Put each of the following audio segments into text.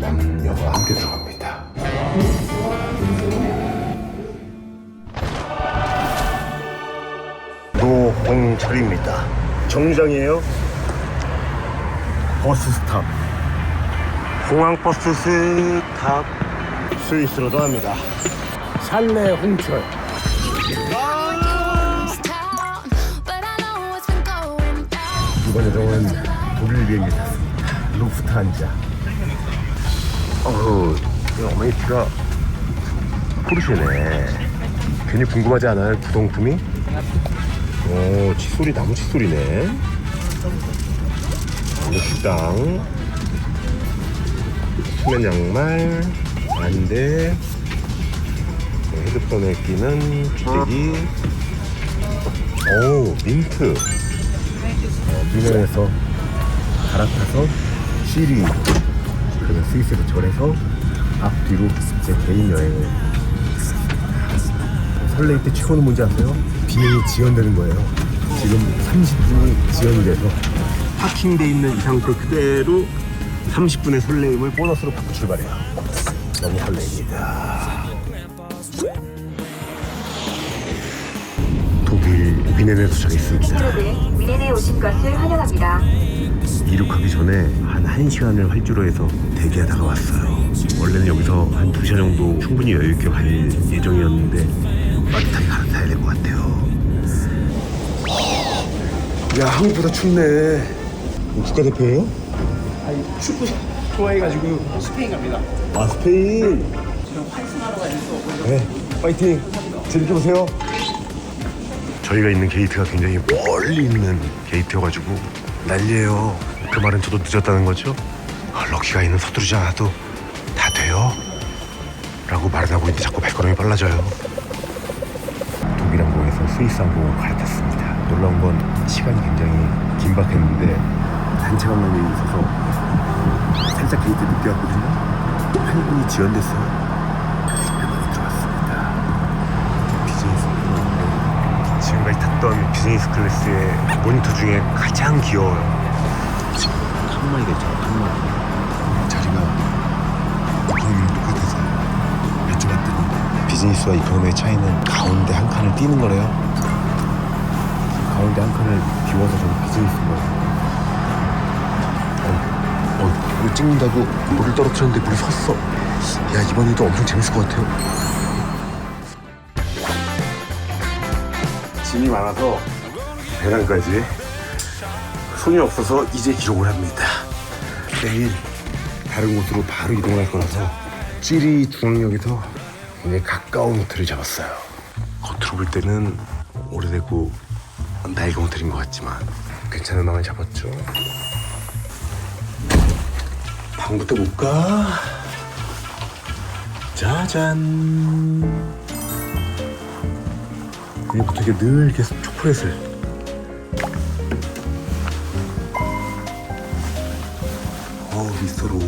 남녀가 함께 들어갑니다. 노홍철입니다. 정류장이에요. 버스 스탑. 공항 버스 스탑. 스위스로 떠납니다. 샬레 홍철. 이번 여정은 독일 비행기 탔습니다. 루프트한자. 어우, 이 어메이티가 포르쉐네. 괜히 궁금하지 않아요? 구동품이? 오, 칫솔이 나무 칫솔이네. 오늘 식당. 수면 양말, 안대, 네, 헤드폰에 끼는 주대기. 오, 민트. 어, 미국에서 갈아타서 시리 그리고 스위스로 절해서 앞뒤로 제 개인 여행을 설레일 때 최고는 뭔지 아세요? 비행이 지연되는 거예요 지금 30분이 지연이 돼서 파킹돼 있는 이 상태 그대로 30분의 설레임을 보너스로 받고 출발해요 너무 설레입니다 독일 위넨에 도착했습니다 미네에 오신 것을 환영합니다. 이륙하기 전에 한 1시간을 활주로 해서 대기하다가 왔어요. 원래는 여기서 한 2시간 정도 충분히 여유있게 갈 예정이었는데 빠듯하게 갈아타야 될 것 같아요. 야, 한국보다 춥네. 국가대표예요? 아니 축구 좋아해가지고 스페인 갑니다. 아, 스페인. 지금 활성화로 가서 네, 파이팅. 재밌게 보세요. 저희가 있는 게이트가 굉장히 멀리 있는 게이트여가지고 난리예요. 그 말은 저도 늦었다는 거죠? 아, 럭키가 있는 서두르지 않아도 다 돼요. 라고 말은 하고 있는데 자꾸 발걸음이 빨라져요. 독일 항공에서 스위스 항공으로 갈아탔습니다. 놀라운 건 시간이 굉장히 긴박했는데 단체 관람이 있어서 살짝 게이트 늦게 왔거든요. 8분이 지연됐어요. 숙면하게 들어왔습니다. 비즈니스 클래스인데 지금까지 탔던 비즈니스 클래스의 모니터 중에 가장 귀여워요. 지금 칸마이가 있잖아, 칸마이. 비즈니스와 이코노미의 차이는 가운데 한 칸을 띄는 거래요. 가운데 한 칸을 비워서 좀 비즈니스로. 어, 어, 이거 찍는다고 물을 떨어뜨렸는데 물이 섰어. 야, 이번에도 엄청 재밌을 것 같아요. 짐이 많아서 배낭까지 손이 없어서 이제 기록을 합니다. 내일 다른 곳으로 바로 이동을 할 거라서 찌리 중앙역에서 굉장히 가까운 호텔을 잡았어요. 겉으로 볼 때는 오래되고 낡은 호텔인 것 같지만 괜찮은 방을 잡았죠. 방부터 볼까? 짜잔. 여기부터 이게 늘 계속 초콜릿을 어우 미스터로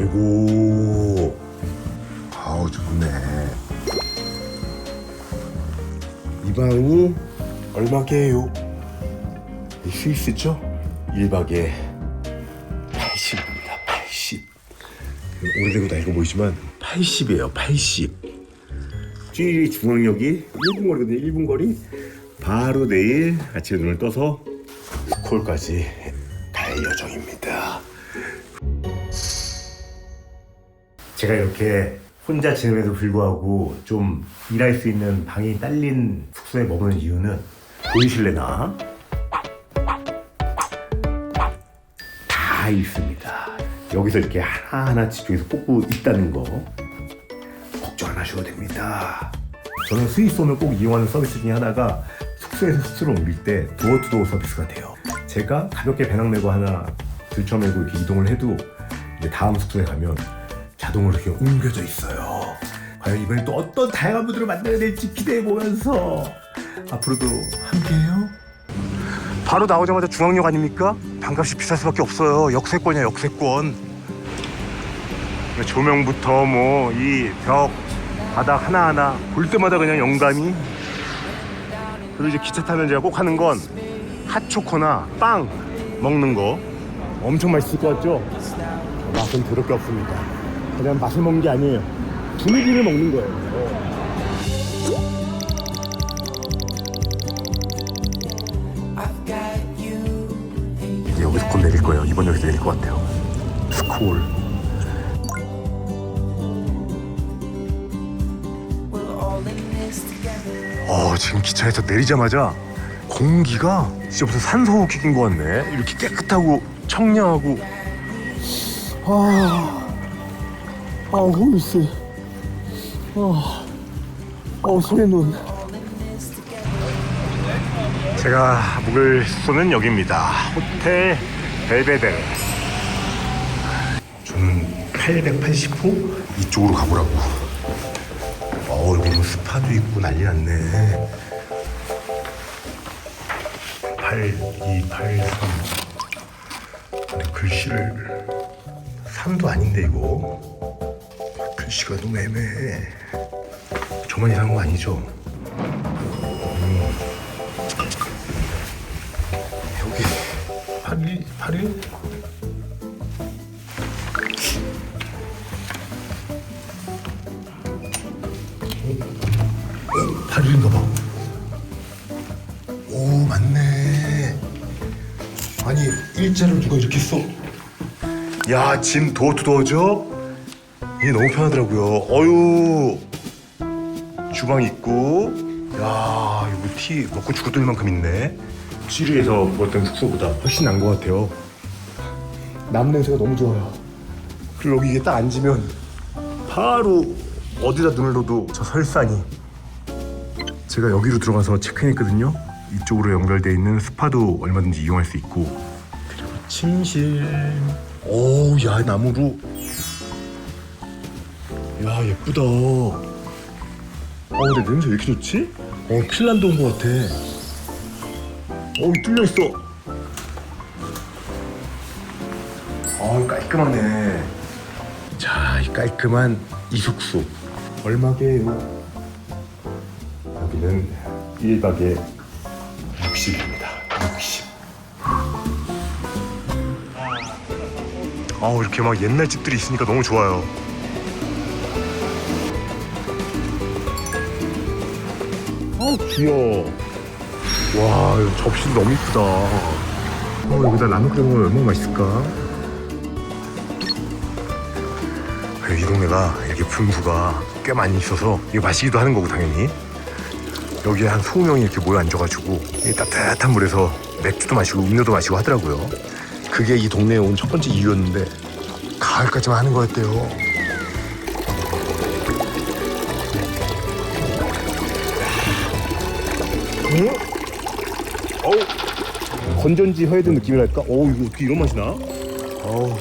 아이고. 아우 좋네. 이 방이 얼마게요? 이 스위스죠? 1박에 80입니다 80 오래되고 낡아 보이지만 80이에요 80 쥐리 중앙역이 1분 거리거든요 1분 거리. 바로 내일 아침에 눈을 떠서 스콜까지 갈 예정입니다 제가 이렇게 혼자 지냄에도 불구하고 좀 일할 수 있는 방이 딸린 숙소에 머무는 이유는 보이실래나? 다 있습니다. 여기서 이렇게 하나하나 집중해서 뽑고 있다는 거 걱정 안 하셔도 됩니다. 저는 스위스 오면 꼭 이용하는 서비스 중에 하나가 숙소에서 숙소를 옮길 때 도어 투 도어 서비스가 돼요. 제가 가볍게 배낭 메고 하나 들쳐메고 이렇게 이동을 해도 이제 다음 숙소에 가면 자동으로 이렇게 옮겨져 있어요. 과연 이번에 또 어떤 다양한 분들을 만나야 될지 기대해 보면서 앞으로도 함께해요. 바로 나오자마자 중앙역 아닙니까? 반값이 비쌀 수밖에 없어요. 역세권이야 역세권. 조명부터 뭐 이 벽 바닥 하나하나 볼 때마다 그냥 영감이. 그리고 이제 기차 타면 제가 꼭 하는 건 핫초코나 빵 먹는 거. 엄청 맛있을 것 같죠? 맛은 더럽게 없습니다. 그냥 맛을 먹는 게 아니에요. 분위기를 먹는 거예요. 이제 여기서 곧 내릴 거예요. 이번 역에서 내릴 것 같아요. 스콜. 어, 지금 기차에서 내리자마자 공기가 진짜 무슨 산소 호흡기인 것 같네. 이렇게 깨끗하고 청량하고. 아, 아, 홈리스. 아, 어, 손에 눈. 제가 묵을 숙소는 여기입니다. 호텔 벨베데레. 저는 880호 이쪽으로 가보라고. 어, 여기 뭐 스파도 있고 난리 났네. 8283. 근데 글씨를 3도 아닌데 이거. 글씨가 너무 애매해. 저만 이상한 거 아니죠? 음. 여기 81 81 8일인가 봐. 오, 맞네. 아니, 일자를 누가 이렇게 써? 야, 짐 도어 투 도어죠? 이게 너무 편하더라고요. 어유 주방 있고, 야, 이거 티 먹고 죽어들 만큼 있네. 지리에서 먹었던 숙소보다 훨씬 나은 것 같아요. 남 냄새가 너무 좋아요. 그리고 여기 이게 딱 앉으면 바로 어디다 눈을 넣어도 저 설산이 제가 여기로 들어가서 체크인했거든요. 이쪽으로 연결돼 있는 스파도 얼마든지 이용할 수 있고 그리고 침실. 오, 야 나무로. 야 예쁘다. 어, 근데 냄새 왜 이렇게 좋지? 어, 핀란드 온 것 같아. 어, 뚫려 있어. 어, 깔끔하네. 자, 이 깔끔한 이숙소 얼마게요? 여기는 1박에 60입니다. 60. 아 이렇게 막 옛날 집들이 있으니까 너무 좋아요. 아 귀여워. 와 접시도 너무 이쁘다. 어 여기다 라면 끓여 먹으면 얼마나 맛있을까? 아, 이 동네가 이렇게 분수가 꽤 많이 있어서 이거 마시기도 하는 거고 당연히 여기에 한 20명이 이렇게 모여 앉아가지고 이 따뜻한 물에서 맥주도 마시고 음료도 마시고 하더라고요. 그게 이 동네에 온 첫 번째 이유였는데 가을까지만 하는 거였대요. 응? 어우 건전지 허해든 느낌이랄까? 어우 이거 어떻게 이런 맛이 나? 어우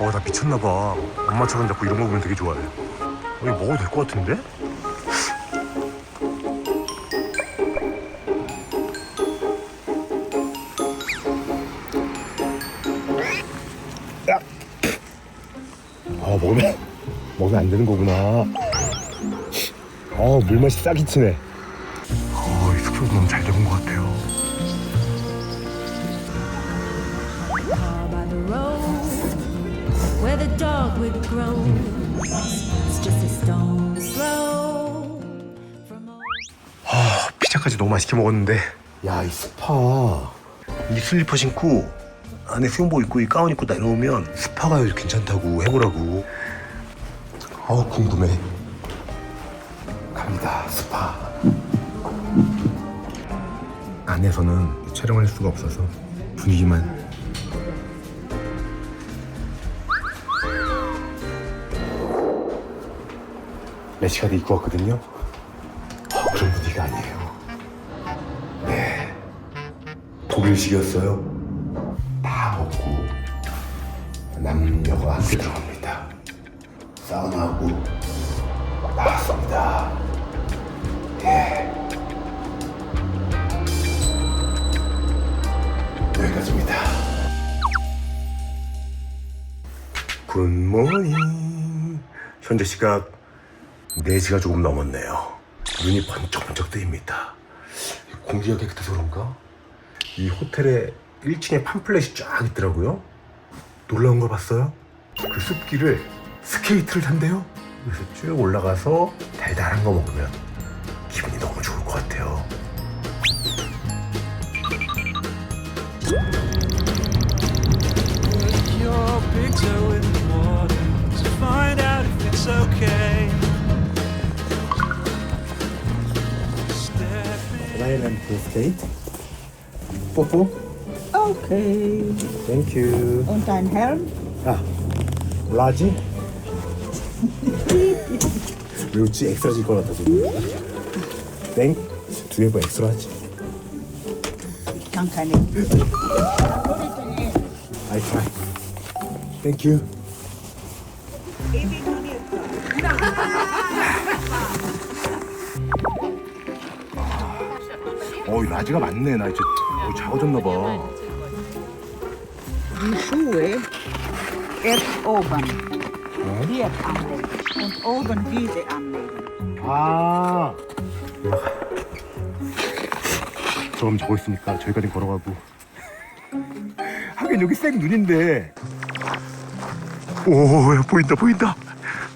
어, 나 미쳤나봐. 엄마처럼 자꾸 이런 거 보면 되게 좋아해. 어, 이거 먹어도 될 것 같은데? 야! 아, 먹으면, 먹으면 안 되는 거구나. 어, 물맛이 싹이 치네. 너무 잘 잡은 것 같아요. 아, 피자까지 너무 맛있게 먹었는데. 야 이 스파. 이 슬리퍼 신고 안에 수영복 입고 이 가운 입고 내려오면 스파가 괜찮다고 해보라고. 아우 궁금해 안에서는 촬영할 수가 없어서 분위기만 레시카드 입고 왔거든요 어, 그런 분위기가 아니에요 네. 독일식이었어요. 다 먹고 남녀가 함께 들어갑니다. 사우나하고 나왔습니다. 예. 여기까지입니다. 굿모닝. 현재 시각 4시가 조금 넘었네요. 눈이 번쩍번쩍 뜨입니다. 공기가 깨끗해서 그런가? 이 호텔의 1층에 팜플렛이 쫙 있더라고요. 놀라운 걸 봤어요. 그 숲길을 스케이트를 탄대요. 그래서 쭉 올라가서 달달한 거 먹으면 기분이 너무 and biscuit. Popo. Okay. Thank you. Und dein Helm? Ah, large. 멸치 엑스라 질것 같아 지금. you 뒤에 봐 엑스라지. Ich kann keine. I try. Thank you. 어, 이 라지가 많네. 나 이제 어, 작아졌나 봐. Die Schuhe erst oben. Hier anlegen. Und oben diese anlegen. 아. 그럼 저거 있으니까 저기까지 걸어가고. 하긴 여기 생 눈인데. 오, 야, 보인다, 보인다.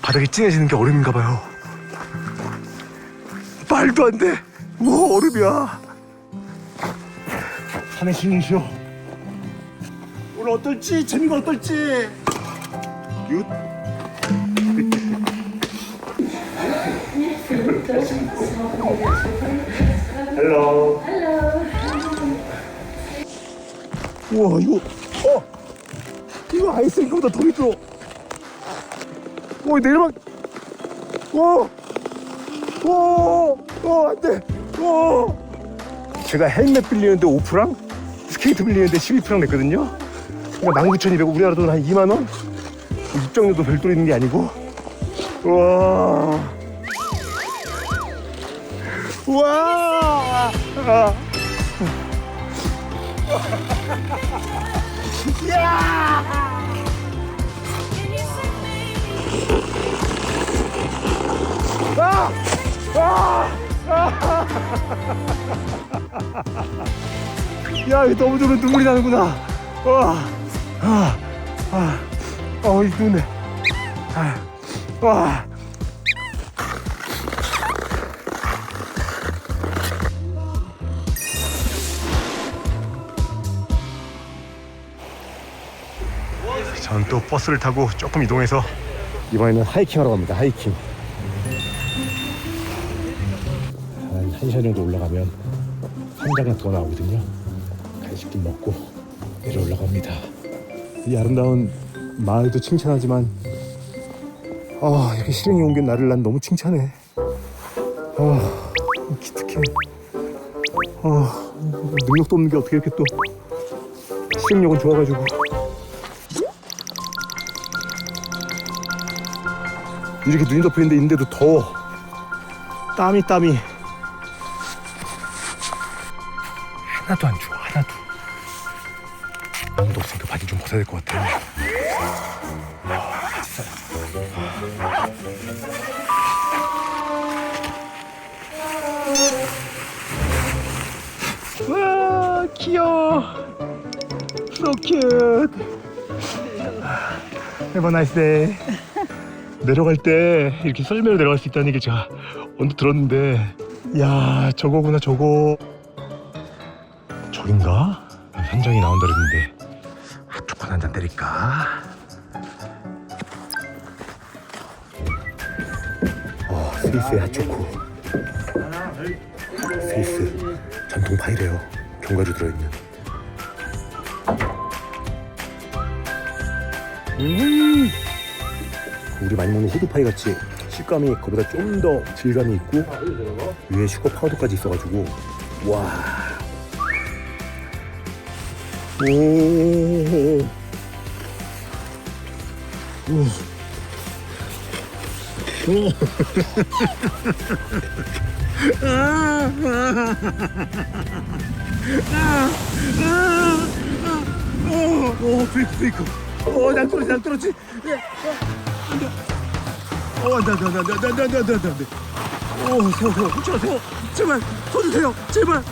바닥이 진해지는 게 얼음인가 봐요. 말도 안 돼. 우와, 얼음이야. 신이시여. 오늘 어떨지, 재미가 어떨지. 윷. 헬로. 우와 이거 어 이거 아이스링크보다 더 미끄러. 오 내리막. 오. 오. 오 안돼. 오. 제가 헬멧 빌리는데 5프랑 스케이트 빌리는데 12프랑 냈거든요. 그러니까 19,200 우리나라 돈 한 2만 원. 입장료도 별도로 있는 게 아니고. 와. 와! 아. 야! 아! 아! 야, 이거 너무 좋으면 눈물이 나는구나. 와, 아, 아, 어, 이 눈에. 아, 와. 전 또 버스를 타고 조금 이동해서 이번에는 하이킹 하러 갑니다. 하이킹. 한 1시간 정도 올라가면 한장 같은 거 나오거든요. 간식 좀 먹고 내려 올라갑니다. 이 아름다운 마을도 칭찬하지만 아 이렇게 실행에 옮긴 나를 난 너무 칭찬해. 아 기특해. 아 능력도 없는 게 어떻게 이렇게 또 실행력은 좋아가지고 이렇게 눈이 덮여 있는데 인데도 더워. 땀이 땀이 하나도 안 추워 좀 벗어야 될 것 같아. 와 귀여워. So cute. Have a nice day. 내려갈 때 이렇게 썰매로 내려갈 수 있다는 얘기 제가 언뜻 들었는데 야 저거구나 저거 저긴가? 현장이 나온다 그랬는데 스위스의 핫초코 스위스 전통 파이래요 견과류 들어있는 음 우리 많이 먹는 후드파이 같이 식감이 그보다 좀 더 질감이 있고 위에 슈거 파우더까지 있어가지고 와. 오. 오. 오. 아, 아, 아, 아, 오, 오, 브레이크, 브레이크. 오, 난 떨어지, 난 떨어지. 예, 안 돼. 오, 안 돼, 안 돼, 안 돼, 안 돼, 안 돼, 안 돼, 안 돼. 오, 서워, 서워. 훔쳐, 서워. 제발, 서주세요. 제발.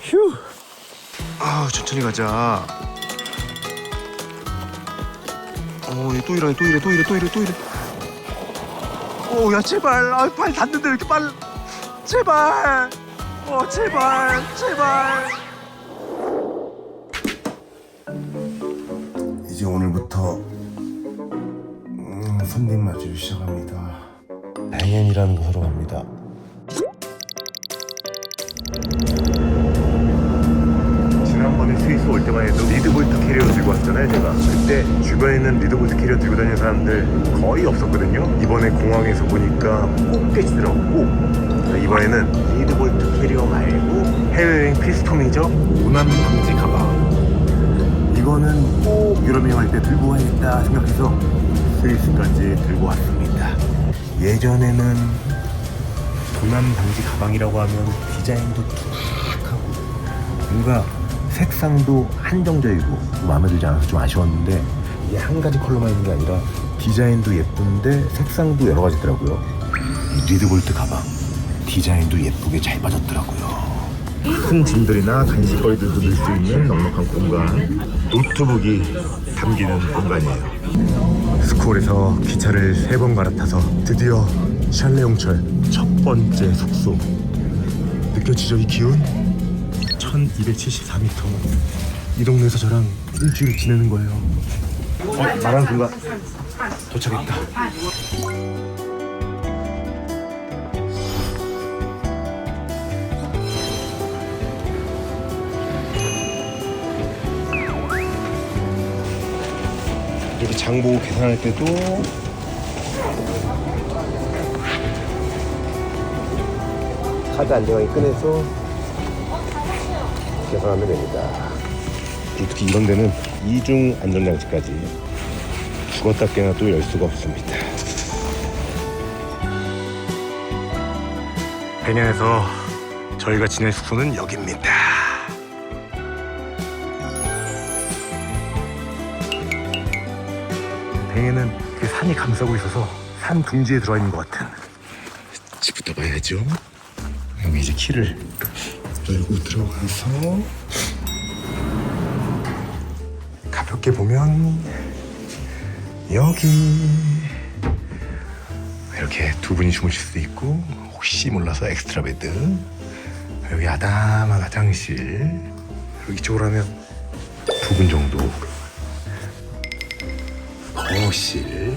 휴. 아 천천히 가자. 어, 얘또 이러네, 또 이래, 또 이래, 또 이래, 또 이래. 오, 야 제발, 아, 발 닿는데 왜 이렇게 빨? 제발, 어, 제발, 제발. 이제 오늘부터 음, 손님 맞이를 시작합니다. 당연이라는 곳으로 갑니다. 지난번에 스위스 올 때만 해도 리드볼트 캐리어 들고 왔잖아요 제가. 그때 주변에 있는 리드볼트 캐리어 들고 다니는 사람들 거의 없었거든요. 이번에 공항에서 보니까 꼭 계시더라고 꼭. 이번에는 리드볼트 캐리어 말고 해외여행 필수품이죠. 도난 방지 가방. 이거는 꼭 유럽 여행 할 때 들고 가야겠다 생각해서 스위스까지 들고 왔습니다 예전에는 도난 방지 가방이라고 하면 디자인도 툭하고 뭔가 색상도 한정적이고 마음에 들지 않아서 좀 아쉬웠는데 이게 한 가지 컬러만 있는 게 아니라 디자인도 예쁜데 색상도 여러 가지 있더라고요. 이 리드볼트 가방 디자인도 예쁘게 잘 빠졌더라고요. 큰 짐들이나 간식거리들도 넣을 수 있는 넉넉한 공간 노트북이 담기는 공간이에요 스콜에서 기차를 세 번 갈아타서 드디어 샬레용철 첫 번째 숙소 느껴지죠 이 기운? 1274m 이 동네에서 저랑 일주일 지내는 거예요. 어, 말하는 순간 도착했다 장 보고 계산할 때도 카드 안정하게 꺼내서 계산하면 됩니다. 그리고 특히 이런 데는 이중 안전장치까지 죽었다 깨나 또열 수가 없습니다. 베년에서 저희가 지낼 숙소는 여기입니다. 뱅에는 그 산이 감싸고 있어서 산 둥지에 들어와 있는 것 같은. 집부터 봐야죠. 여기 이제 키를 열고 들어가서. 가볍게 보면 여기. 이렇게 두 분이 주무실 수도 있고 혹시 몰라서 엑스트라 베드. 여기 아담한 화장실. 여기 이쪽으로 하면 두 분 정도 거실.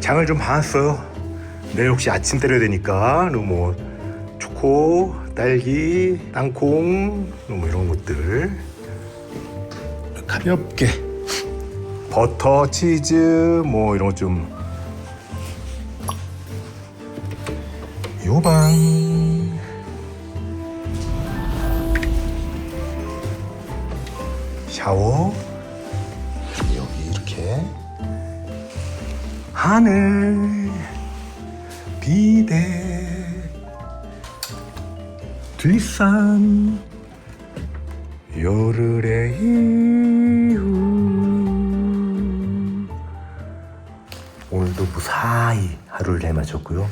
장을 좀 봐놨어요. 내일 혹시 아침 때려야 되니까. 그리고 뭐 초코, 딸기, 땅콩 뭐 이런 것들. 가볍게. 버터, 치즈 뭐 이런 것 좀. 요방 하늘 비대. 뒷산 요르레 이후 오늘도 무사히 하루를 잘 마쳤고요.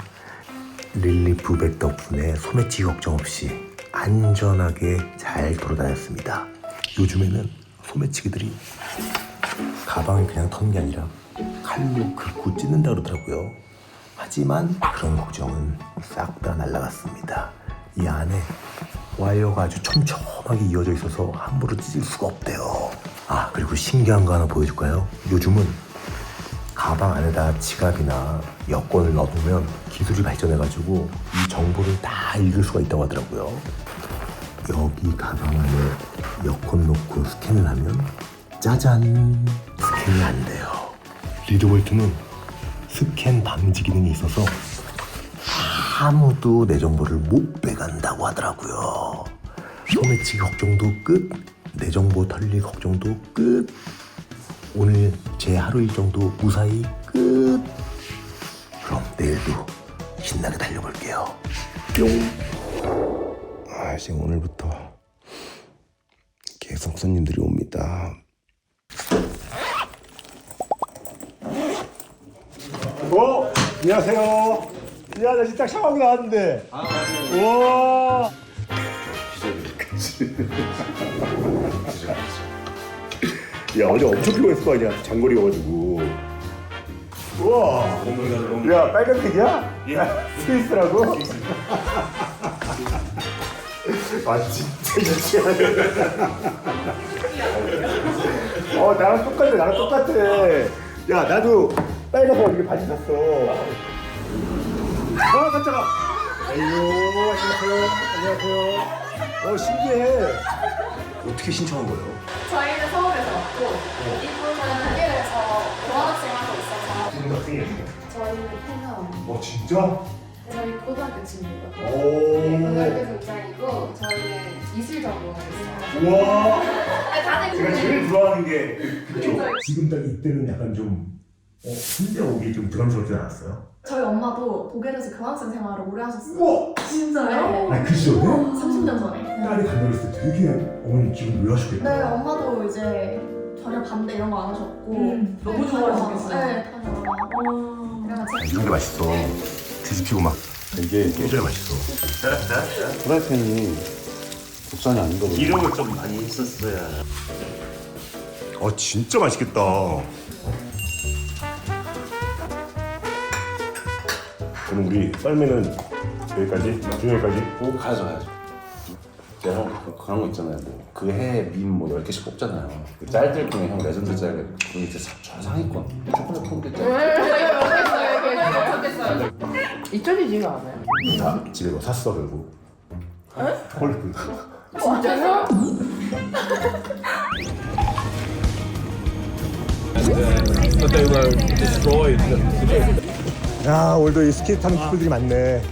릴리 부백 덕분에 소매치기 걱정 없이 안전하게 잘 돌아다녔습니다. 요즘에는 소매치기들이 가방을 그냥 터는 게 아니라 칼로 긁고 찢는다 그러더라고요. 하지만 그런 걱정은 싹 다 날라갔습니다. 이 안에 와이어가 아주 촘촘하게 이어져 있어서 함부로 찢을 수가 없대요. 아 그리고 신기한 거 하나 보여줄까요? 요즘은 가방 안에다 지갑이나 여권을 넣어두면 기술이 발전해가지고 이 정보를 다 읽을 수가 있다고 하더라고요. 여기 가방 안에 여권 놓고 스캔을 하면 짜잔 스캔이 안 돼요 리드볼트는 스캔 방지 기능이 있어서 아무도 내 정보를 못 빼간다고 하더라고요. 소매치기 걱정도 끝 내 정보 털릴 걱정도 끝 오늘 제 하루 일정도 무사히 끝. 그럼 내일도 신나게 달려볼게요. 뿅. 아, 이제 오늘부터 계속 손님들이 옵니다. 안녕하세요. 야, 나 진짜 샤워하고 나왔는데. 우와. 야, 어제 엄청 피곤했을 거 아니야. 장거리여가지고. 우와. 야, 빨간색이야? 스위스라고? 아, 진짜 유치하네. 어, 나랑 똑같아, 나랑 똑같아. 야, 나도 빨간색 이렇게 바지 샀어. 아, 깜짝아. 아이고, 안녕하세요. 안녕하세요. 어, 신기해. 어떻게 신청한 거예요? 저희는 서울에서 왔고 이분은 독일에서 교환학생 하고 있어서 무슨 학생이에요? 저희는 팽하원 어, 진짜? 저희 고등학교 네, 오. 고등학교 동창이고 저희는 이슬전공을 했어요 우와. 아니, 다들 제가 제일 좋아하는 게 그쪽. 지금 딱 이때는 약간 좀 어, 혼자 오기 좀 부담스럽지 않았어요? 저희 엄마도 독일에서 교환학생 생활을 오래 하셨어요 우와. 진짜요? 아, 그 시절에? 30년 전에 딸이 간다고 했을 때 되게 어머니 기분 묘하셨겠다. 네 엄마도 이제 전혀 반대 이런 거 안 하셨고 음, 너무 네, 좋아하시겠어요. 네 다녀와 이런 게 맛있어. 뒤집히고 막 이게 깨져야 맛있어. 프라이팬이 국산이 아닌 거거든요. 이름을 좀 많이 했었어야 어 진짜 맛있겠다. 그럼 우리 썰매는 여기까지? 나중에까지? 꼭 가야죠, 가야죠. 내가 그- 그런 거 있잖아요. 뭐그해밈뭐 10개씩 뽑잖아요. 그 짤들 중에 형 레전드 짤, 그 밑에 사- 좌상위권. 초콜릿 폰게 짤. 잊혀지지가 않아요. 다 집에 뭐 샀어 결국. 초콜릿 진짜요? 야 오늘도 이 스케이트 타는 친구들이 많네.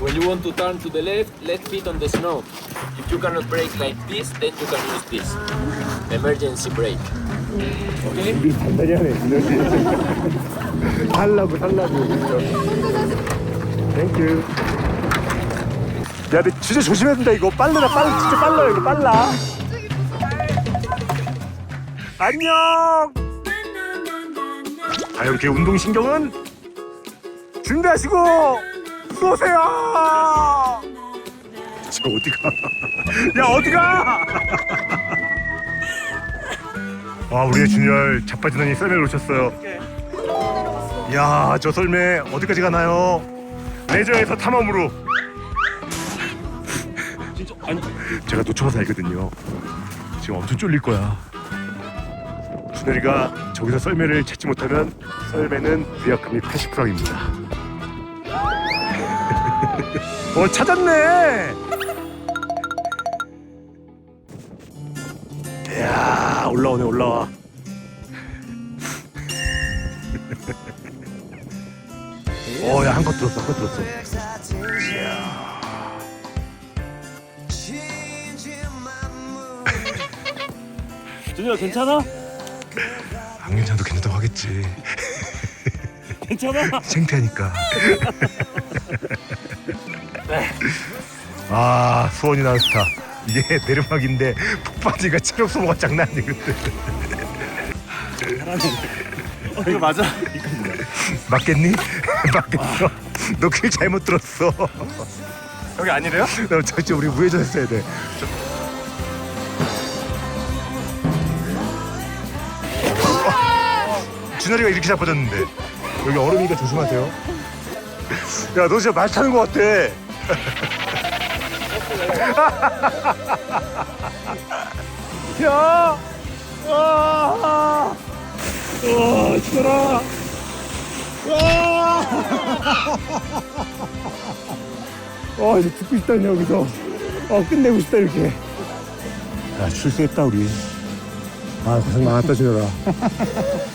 When you want to turn to the left, left feet on the snow. If you cannot brake like this, then you can use this. Emergency brake. Okay? 우리 단단히 하네. 살라고 살라고. 땡큐. 야, 근데 진짜 조심해야 된다 이거. 빨라라 빨라 진짜 빨라 이거 빨라. 안녕. 아 이렇게 운동 신경은 준비하시고 쏘세요. 저 어디가? 야 어디가? 와 우리의 준열 자빠지더니 썰매를 놓쳤어요 이야 저 썰매 어디까지 가나요? 레저에서 탐험으로 진짜 아니 제가 놓쳐서 알거든요 지금 엄청 쫄릴 거야 준열이가 저기서 썰매를 찾지 못하면 썰매는 위약금이 80%입니다. 어 찾았네! 이야 올라오네 올라와. 어야 한 컷 들었어 한 컷 들었어. 준혁 괜찮아? 안 괜찮아도 괜찮다고 하겠지. 괜찮아? 창피하니까. 아 수원이 나는 스타. 이게 내리막인데 푹 빠지니까 체력 소모가 장난 아니거든. 어, 이거 맞아? 맞겠니? 맞겠어. 너길 잘못 들었어. 여기 아니래요? 너 저기 우리 우회전 했어야 돼 준열이가 이렇게 자빠졌는데 여기 얼음이니까 조심하세요 야 너 진짜 말 타는 것 같아 야! 아! 와, 준열아! 와! 어 이제 죽고 싶다 여기서 어 끝내고 싶다 이렇게 야 출세했다 우리 아 고생 많았다 준열아